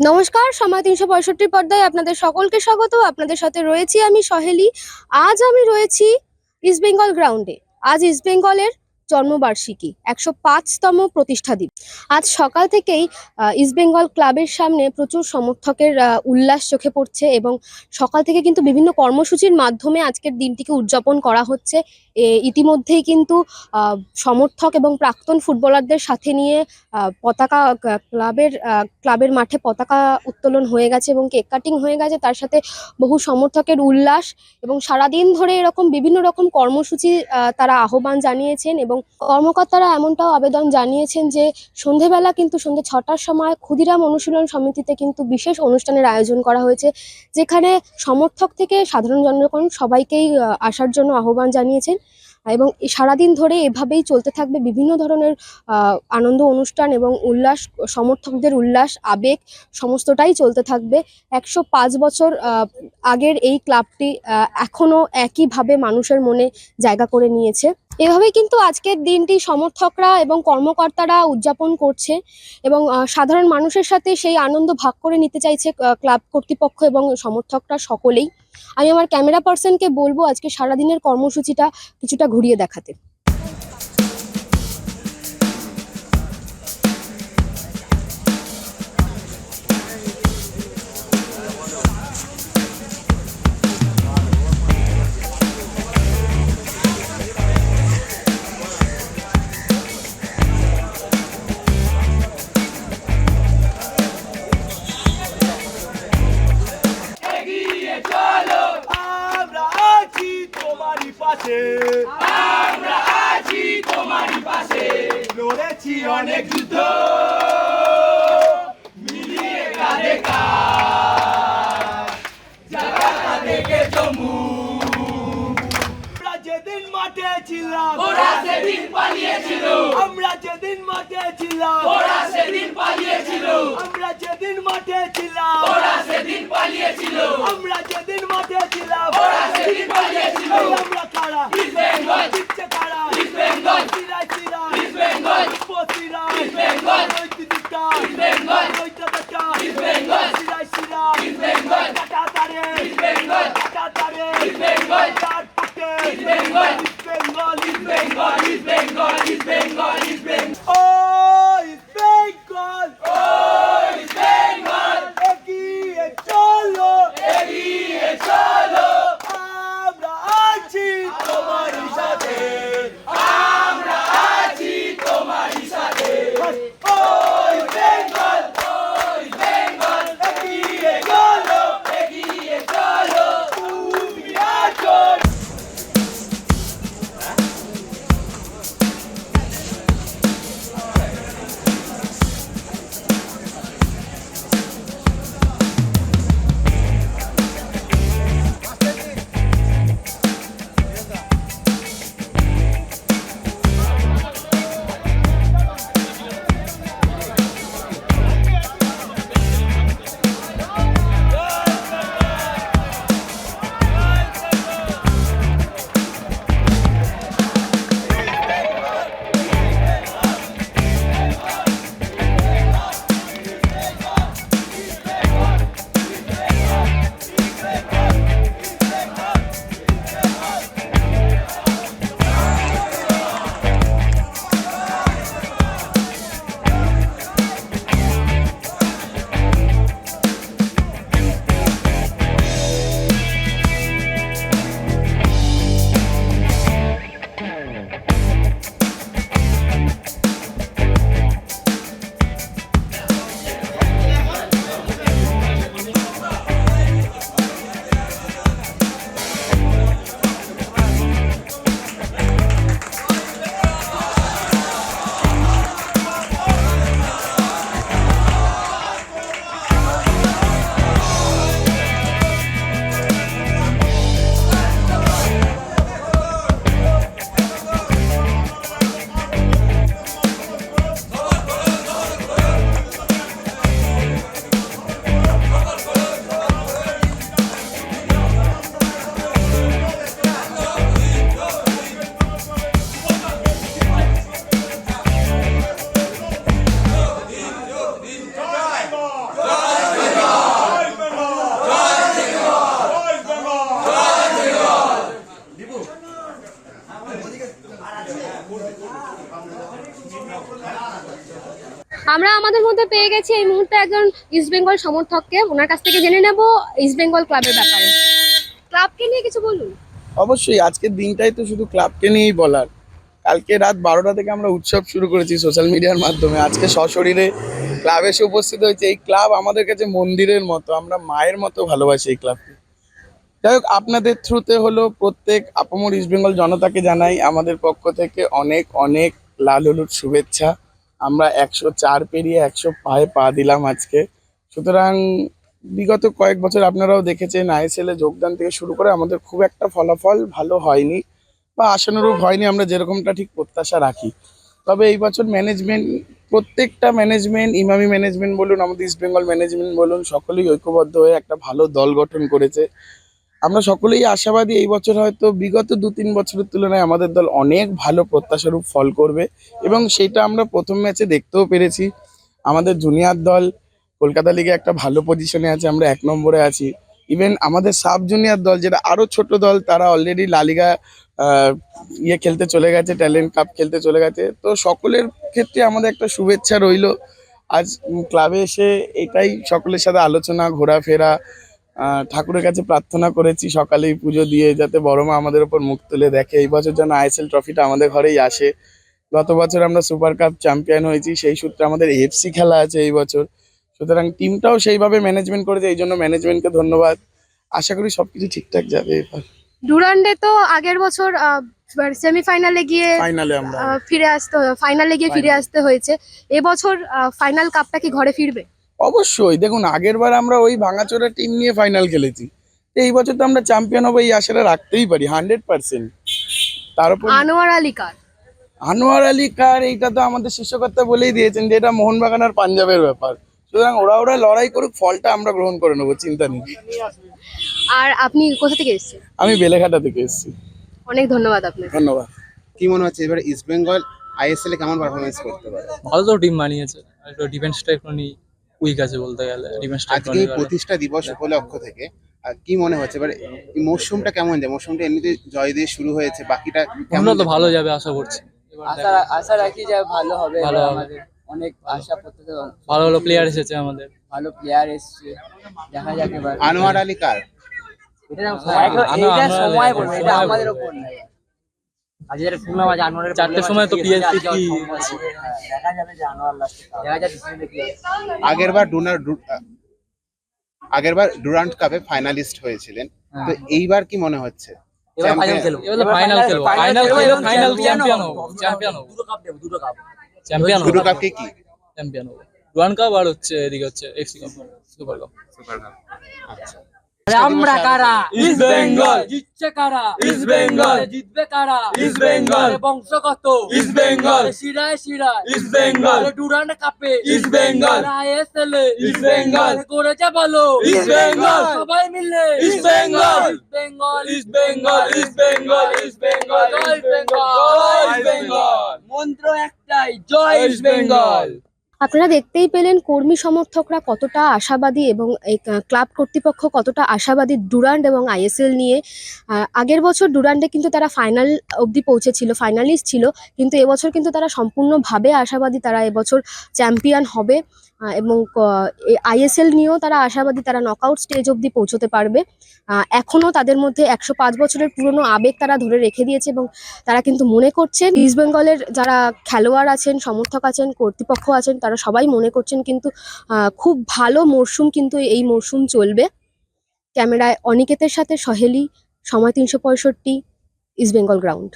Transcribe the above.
নমস্কার, সময় তিনশো পঁয়ষট্টি পর্দায় আপনাদের সকলকে স্বাগত। আপনাদের সাথে রয়েছি আমি সহেলি। আজ আমি রয়েছি ইস্ট বেঙ্গল গ্রাউন্ডে আজ ইস্ট বেঙ্গলের জন্মবার্ষিকী একশো পাঁচতম প্রতিষ্ঠা দিবস। আজ সকাল থেকেই আহ, ইস্ট বেঙ্গল ক্লাবের সামনে প্রচুর সমর্থকের উল্লাস চোখে পড়ছে এবং সকাল থেকে কিন্তু বিভিন্ন কর্মসূচির মাধ্যমে আজকের দিনটিকে উদযাপন করা হচ্ছে। ইতিমধ্যেই কিন্তু সমর্থক এবং প্রাক্তন ফুটবলারদের সাথে নিয়ে পতাকা ক্লাবের ক্লাবের মাঠে পতাকা উত্তোলন হয়ে গেছে এবং কেক কাটিং হয়ে গেছে। তার সাথে বহু সমর্থকের উল্লাস এবং সারাদিন ধরে এরকম বিভিন্ন রকম কর্মসূচি তারা আহ্বান জানিয়েছেন এবং কর্মকর্তারা এমনটাও আবেদন জানিয়েছেন যে সন্ধেবেলা কিন্তু সন্ধে ছটার সময় ক্ষুদিরাম অনুশীলন সমিতিতে কিন্তু বিশেষ অনুষ্ঠানের আয়োজন করা হয়েছে যেখানে সমর্থক থেকে সাধারণ জনগণ সবাইকেই আসার জন্য আহ্বান জানিয়েছেন এবং সারাদিন ধরে এভাবেই চলতে থাকবে বিভিন্ন ধরনের আনন্দ অনুষ্ঠান এবং উল্লাস সমর্থকদের উল্লাস আবেগ সমস্তটাই চলতে থাকবে। একশো পাঁচ বছর আগের এই ক্লাবটি আহ, এখনও একইভাবে মানুষের মনে জায়গা করে নিয়েছে। এভাবেই কিন্তু আজকের দিনটি সমর্থকরা এবং কর্মকর্তারা উদযাপন করছে এবং সাধারণ মানুষের সাথে সেই আনন্দ ভাগ করে নিতে চাইছে ক্লাব কর্তৃপক্ষ এবং সমর্থকরা সকলেই। আমি আমার ক্যামেরা পার্সনকে বলব আজকে সারাদিনের কর্মসূচিটা কিছুটা ঘুরিয়ে দেখাতে। পাশে। আমরা আছি তোমারই পাশে। লড়েছি অনেক যুদ্ধ। মিলিয়ে কাঁধে কাঁধ। জমু আমরা যেদিন মাঠে ছিলাম ওরা সেদিন পালিয়েছিল। আমরা যেদিন মাঠে ছিলাম ওরা সেদিন পালিয়েছিল। আমরা যেদিন মাঠে ছিলাম ওরা সেদিন পালিয়েছিল। আমরা যেদিন মাঠে ছিলাম ওরা সেদিন পালিয়েছিল। আমরা ইস্ট বেঙ্গল দিচ্ছে কারা ইস্ট বেঙ্গল সিরাই সিরাই ইস্ট বেঙ্গল সিরাই ইস্ট বেঙ্গল ইস্ট বেঙ্গল আমরা আমাদের মধ্যে পেয়ে গেছি এই মুহূর্তে একজন ইস্ট বেঙ্গল সমর্থককে। ওনার কাছ থেকে জেনে নেব ইস্ট বেঙ্গল ক্লাবের ব্যাপারে। ক্লাবকে নিয়ে কিছু বলুন। অবশ্যই, আজকের দিনটাই তো শুধু ক্লাবকে নিয়েই বলার। কালকে রাত বারোটা থেকে আমরা উৎসব শুরু করেছি সোশ্যাল মিডিয়ার মাধ্যমে। আজকে সশরীরে ক্লাবে এসে উপস্থিত হয়েছে। এই ক্লাব আমাদের কাছে মন্দিরের মতো, আমরা মায়ের মতো ভালোবাসি এই ক্লাবকে যাই হোক, আপনাদের থ্রুতে হলো প্রত্যেক আপামর ইস্ট বেঙ্গল জনতাকে জানাই আমাদের পক্ষ থেকে অনেক অনেক লাল হলুদ শুভেচ্ছা। আমরা একশো চার পেরিয়ে একশো পায়ে পা দিলাম আজকে। সুতরাং বিগত কয়েক বছর আপনারাও দেখেছেন আইএসএল যোগদান থেকে শুরু করে আমাদের খুব একটা ফলাফল ভালো হয়নি বা আশানুরূপ হয়নি, আমরা যেরকমটা ঠিক প্রত্যাশা রাখি। তবে এই বছর ম্যানেজমেন্ট প্রত্যেকটা ম্যানেজমেন্ট ইমামি ম্যানেজমেন্ট বলুন, আমাদের ইস্ট বেঙ্গল ম্যানেজমেন্ট বলুন, সকলেই ঐক্যবদ্ধ হয়ে একটা ভালো দল গঠন করেছে। আমরা সকলেই আশাবাদী এই বছর হয়তো বিগত দু তিন বছরের তুলনায় আমাদের দল অনেক ভালো প্রত্যাশারূপ ফল করবে এবং সেটা আমরা প্রথম ম্যাচে দেখতেও পেরেছি। আমাদের জুনিয়র দল কলকাতা লিগে একটা ভালো পজিশনে আছে, আমরা এক নম্বরে আছি। ইভেন আমাদের সাব জুনিয়র দল যেটা আরও ছোট দল, তারা অলরেডি লালিগা ইয়ে খেলতে চলে গেছে ট্যালেন্ট কাপ খেলতে চলে গেছে। তো সকলের ক্ষেত্রে আমাদের একটা শুভেচ্ছা রইল। আজ ক্লাবে এসে এটাই সকলের সাথে আলোচনা, ঘোরাফেরা ঠাকুরের কাছে প্রার্থনা করেছি সকালেই পুজো দিয়ে যাতে বড় মা আমাদের ওপর মুখ তুলে দেখে। এই বছর যেন আইএসএল ট্রফিটা আমাদের ঘরেই আসে। গত বছর আমরা সুপার কাপ চ্যাম্পিয়ন হয়েছি সেই সূত্রে আমাদের এফসি খেলা আছে এই বছর। সুতরাং টিমটাও সেইভাবে ম্যানেজমেন্ট করেছে এই জন্য ম্যানেজমেন্টকে ধন্যবাদ। আশা করি সবকিছু ঠিকঠাক যাবে এবার। ডুরান্ডে তো আগের বছর সেমিফাইনালে গিয়ে ফাইনালে আমরা ফিরে আসতে ফাইনালে গিয়ে ফিরে আসতে হয়েছে। এবছর ফাইনাল কাপটা কি ঘরে ফিরবে? অবশ্যই। দেখুন আগের বার আমরা ওই ভাঙাচোরা টিম নিয়ে ফাইনাল খেলেছি। তো এই বছর তো আমরা চ্যাম্পিয়ন হব এই আশাটা রাখতেই পারি হান্ড্রেড পার্সেন্ট তার উপর আনোয়ার আলী কার? আনোয়ার আলী কার এইটা তো আমাদের শিষ্যকর্তা বলেই দিয়েছেন যে এটা মোহনবাগান আর পাঞ্জাবের ব্যাপার। সুতরাং ওরা ওরা লড়াই করুক ফলটা আমরা গ্রহণ করে নেব চিন্তা নেই। আর আপনি কোথা থেকে এসেছেন? আমি বেলেঘাটা থেকে এসেছি। অনেক ধন্যবাদ আপনাকে। ধন্যবাদ। কি মনে হচ্ছে এবার ইস্ট বেঙ্গল আইএসএল এ কেমন পারফরমেন্স করতে পারে? ভালো তো টিম বানিয়েছে একটু ডিফেন্সটা একটুখানি উইক আছে বলতে গেলে ডিফেন্সটা আজকে এই প্রতিষ্ঠা দিবস উপলক্ষ থেকে আর কি মনে হচ্ছে? এবার এই মরশুমটা কেমন যায়? মরশুমটা এমনিতে জয় দিয়ে শুরু হয়েছে বাকিটা কেমন তো ভালো যাবে আশা করছি। এবার আশা আশা রাখি যে ভালো হবে ভালো হবে। আমাদের অনেক আশা প্রত্যাশা ভালো ভালো প্লেয়ার এসেছে আমাদের। ভালো প্লেয়ার এসছে দেখা যাক এবার। আনোয়ার আলী কার? এটা না- সময় বলবে এটা আমাদের উপর নাই আজ যেটা শুনলাম আজ আনোয়ারের চারটের সময় তো কি সম্ভব আছে। হ্যাঁ, দেখা যাবে যে আনোয়ার লাস্টে দেখা যাক ডিসিশন কি আগের বার ডুনার আগের বার ডুরান্ট কাপে ফাইনালিস্ট হয়েছিলেন। তো এইবার কি মনে হচ্ছে? এবার ফাইনাল খেলব এবার তো খেলব। Final খেলব, final champion হব, champion হব। দুটো কাপ দেবো দুটো কাপ চ্যাম্পিয়ন দুটো কাপকে কি চ্যাম্পিয়ন হব। ডুয়ান কাপ আর হচ্ছে এদিকে হচ্ছে এফসি কাপ সুপার কাপ আচ্ছা। আমরা কারা ইস্ট বেঙ্গল জিতছে কারা ইস্ট বেঙ্গল জিতবে কারা ইস্ট বেঙ্গল বংশগত ইস্ট বেঙ্গল শিরায় শিরায় ইস্ট বেঙ্গল ডুরান্ড কাপে east Bengal ISL east Bengal করেছে বলো ইস্ট বেঙ্গল সবাই মিলে east Bengal east Bengal east Bengal east Bengal east Bengal east Bengal জয় ইস্ট বেঙ্গল মন্ত্র একটাই জয় ইস্ট বেঙ্গল আপনারা দেখতেই পেলেন কর্মী সমর্থকরা কতটা আশাবাদী এবং এই ক্লাব কর্তৃপক্ষ কতটা আশাবাদী ডুরান্ড এবং আইএসএল নিয়ে। আগের বছর ডুরান্ডে কিন্তু তারা ফাইনাল অবধি পৌঁছেছিল, ফাইনালিস্ট ছিল, কিন্তু এবছর কিন্তু তারা সম্পূর্ণভাবে আশাবাদী, তারা এবছর চ্যাম্পিয়ন হবে। এবং আইএসএল নিয়েও তারা আশাবাদী তারা নকআউট স্টেজ অবধি পৌঁছতে পারবে। আহ, এখনও তাদের মধ্যে একশো পাঁচ বছরের পুরনো আবেগ তারা ধরে রেখে দিয়েছে এবং তারা কিন্তু মনে করছেন ইস্ট বেঙ্গলের যারা খেলোয়াড় আছেন সমর্থক আছেন কর্তৃপক্ষ আছেন তারা সবাই মনে করছেন কিন্তু খুব ভালো মরশুম কিন্তু এই মরশুম চলবে। ক্যামেরায় অনিকেতের সাথে সহেলি সময় তিনশো পঁয়ষট্টি ইস্ট বেঙ্গল গ্রাউন্ড